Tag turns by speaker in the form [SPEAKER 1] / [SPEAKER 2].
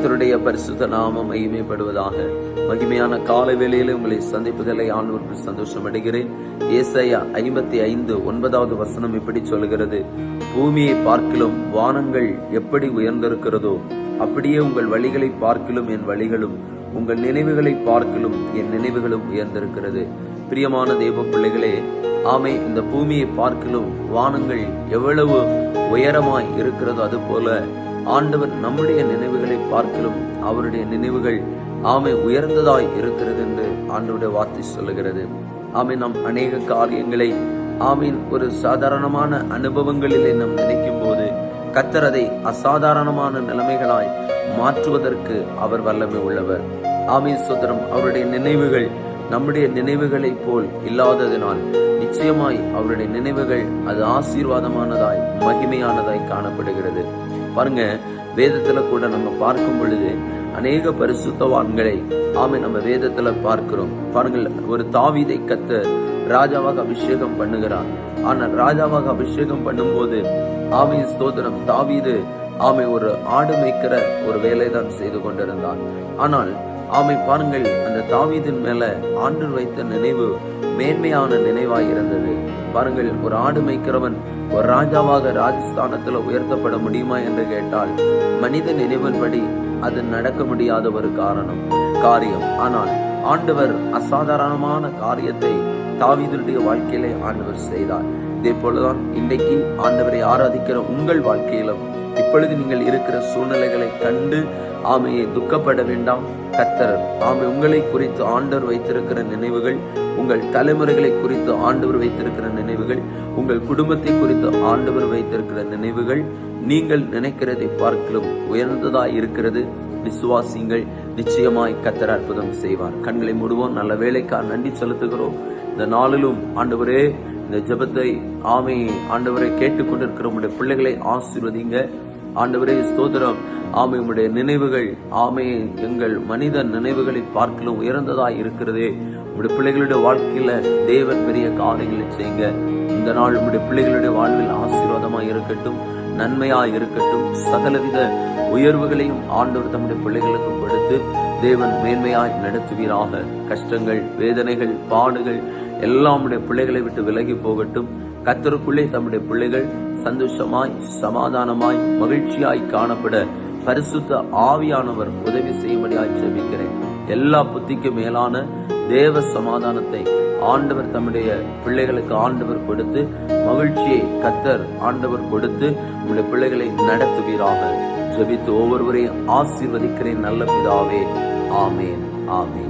[SPEAKER 1] கத்தருடைய பரிசுத்த நாமம் மகிமைப்படுவதாக. மகிமையான கால வேளையில உங்களை சந்திப்பதில்லை ஆண்டவருக்கு சந்தோஷம் அடைகிறேன். ஏசையா ஐம்பத்தி ஐந்து ஒன்பதாவது வசனம் இப்படி சொல்கிறது பூமியை பார்க்கிலும் வானங்கள் எப்படி உயர்ந்திருக்கிறதோ அப்படியே உங்கள் வழிகளை பார்க்கிலும் என் வழிகளும் உங்கள் நினைவுகளை பார்க்கிலும் என் நினைவுகளும் உயர்ந்திருக்கிறது. பிரியமான தெய்வ பிள்ளைகளே ஆமை இந்த பூமியை பார்க்கிலும் வானங்கள் எவ்வளவு உயரமாய் இருக்கிறதோ அது போல ஆண்டவர் நம்முடைய நினைவுகளை பார்க்கலும் அவருடைய நினைவுகள் ஆமை உயர்ந்ததாய் இருக்கிறது என்று ஆண்டவருடைய வார்த்தை சொல்லுகிறது. ஆமை நாம் அநேக காரியங்களை ஆமீன் ஒரு சாதாரணமான அனுபவங்களிலே நாம் நினைக்கும் போது கத்தர் அதை அசாதாரணமான நிலைமைகளாய் மாற்றுவதற்கு அவர் வல்லமை உள்ளவர். ஆமீன் சுதரம் அவருடைய நினைவுகள் நம்முடைய நினைவுகளைப் போல் இல்லாததினால் நிச்சயமாய் அவருடைய நினைவுகள் அது ஆசீர்வாதமானதாய் மகிமையானதாய் காணப்படுகிறது. பாருங்க வேதத்துல கூட நம்ம பார்க்கும் பொழுது அநேக பரிசுத்தவான்களை ஆமை நம்ம வேதத்துல பார்க்கிறோம். பாருங்கள் ஒரு தாவீதை கத்த ராஜாவாக அபிஷேகம் பண்ணுகிறார். ஆனால் ராஜாவாக அபிஷேகம் பண்ணும்போது ஆமை ஸ்தோத்திரம் தாவீது ஆமை ஒரு ஆடு மேய்க்கிற ஒரு வேலைதான் செய்து கொண்டிருந்தான். ஆனால் ஆமை பாருங்கள் அந்த தாவீதின் மேல ஆண்டு வைத்த நினைவு மேன்மையான நினைவாய் இருந்தது. பாருங்கள் ஒரு ஆடு மேய்க்கிறவன் ஒரு ராஜாவாக ராஜஸ்தானத்துல உயர்த்தப்பட முடியுமா என்று கேட்டால் மனித நினைவின்படி அது நடக்க முடியாத ஒரு காரணம் காரியம். ஆனால் ஆண்டவர் அசாதாரணமான காரியத்தை தாவீதுடைய வாழ்க்கையிலே ஆண்டவர் செய்தார். இதே போலதான் இன்றைக்கு ஆண்டவரை ஆராதிக்கிற உங்கள் வாழ்க்கையிலும் இப்பொழுது நீங்கள் இருக்கிற சூழ்நிலைகளை கண்டு ஆமையை துக்கப்பட வேண்டாம். கத்தர் ஆமை உங்களை குறித்து ஆண்டவர் வைத்திருக்கிற நினைவுகள் உங்கள் தலைமுறைகளை குறித்து ஆண்டவர் வைத்திருக்கிற நினைவுகள் உங்கள் குடும்பத்தை குறித்து ஆண்டவர் வைத்திருக்கிற நினைவுகள் நீங்கள் நினைக்கிறதை பார்க்கலும் உயர்ந்ததாய் இருக்கிறது. விசுவாசிங்கள் நிச்சயமாய் கத்தர் அற்புதம் செய்வார். கண்களை மூடுவோம். நல்ல வேலைக்காக நன்றி செலுத்துகிறோம். இந்த நாளிலும் ஆண்டவரே இந்த ஜெபத்தை ஆமை ஆண்டவரை கேட்டுக்கொண்டிருக்கிற உங்களுடைய பிள்ளைகளை ஆசீர்வதிங்க. ஆண்டவரே ஸ்தோத்திரம். ஆமை உங்களுடைய நினைவுகள் ஆமை எங்கள் மனித நினைவுகளை பார்க்கலும் உயர்ந்ததாக இருக்கிறதே. உங்களுடைய பிள்ளைகளுடைய வாழ்க்கையில தேவன் பெரிய காரியங்களை செய்யுங்க. இந்த நாள் உங்களுடைய பிள்ளைகளுடைய வாழ்வில் ஆசீர்வாதமாக இருக்கட்டும் நன்மையாக இருக்கட்டும். சகலவித உயர்வுகளையும் ஆண்டவர் தம்முடைய பிள்ளைகளுக்கு கொடுத்து தேவன் மேன்மையாய் நடத்துவீராக. கஷ்டங்கள் வேதனைகள் பாடுகள் எல்லாம் உடைய பிள்ளைகளை விட்டு விலகி போகட்டும். கத்தருக்குள்ளே தம்முடைய பிள்ளைகள் சந்தோஷமாய் சமாதானமாய் மகிழ்ச்சியாய் காணப்பட பரிசுத்த ஆவியானவர் உதவி செய்யும்படியாய் ஜெபிக்கிறேன். எல்லா புத்திக்கும் மேலான தேவ சமாதானத்தை ஆண்டவர் தம்முடைய பிள்ளைகளுக்கு ஆண்டவர் கொடுத்து மகிழ்ச்சியை கத்தர் ஆண்டவர் கொடுத்து உங்களுடைய பிள்ளைகளை நடத்துவீராக. ஜெபித்து ஒவ்வொருவரையும் ஆசீர்வதிக்கிறேன் நல்ல பிதாவே. ஆமேன் ஆமேன்.